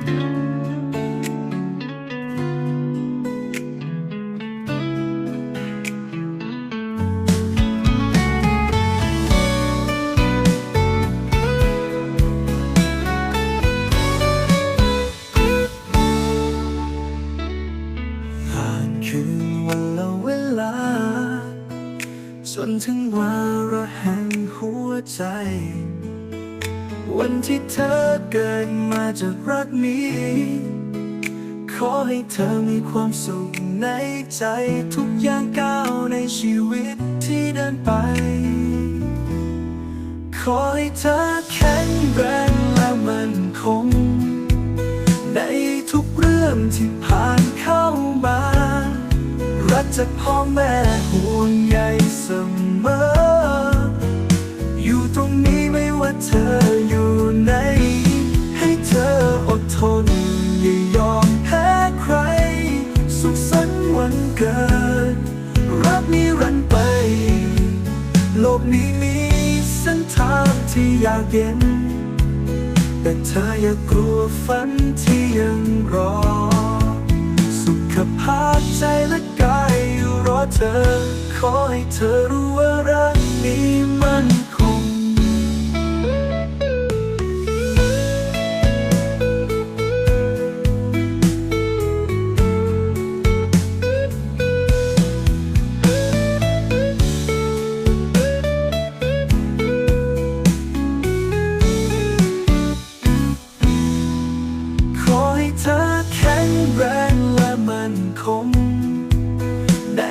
ผ่านคืนวันละเวลา จนถึงว่าระแห่งหัวใจ วันที่เธอเกิดมาจากรักนี้ ขอให้เธอมีความสุขในใจทุกอย่างก้าวในชีวิตที่เดินไป ขอให้เธอแข็งแรงและมั่นคง ในทุกเรื่องที่ผ่านเข้ามา รักจากพ่อแม่ห่วงใยเสมอ อยู่ตรงนี้ไม่ว่าเธอ สุขสันต์วันเกิด รักนี้รันไป โลกนี้มีเส้นทางที่ยากเย็น แต่เธออย่ากลัวฝันที่ยังรอ สุขภาพใจและกายอยู่รอเธอ ขอให้เธอรู้ว่า แรงและมั่นคง ใน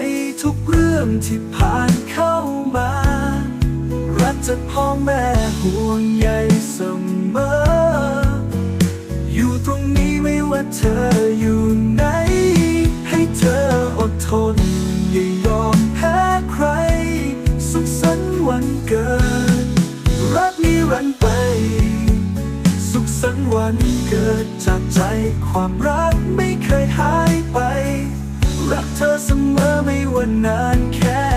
ทุกเรื่องที่ผ่านเข้ามา รักจากพ่อแม่ห่วงใยเสมอ อยู่ตรงนี้ไม่ว่าเธออยู่ไหน ให้เธออดทน อย่ายอมแพ้ใคร สุขสันต์วันเกิด รักนี้รันไปสุขสันต์ วันเกิดจากใจความรักไม่เคยหายไป รักเธอเสมอไม่ว่านานแค่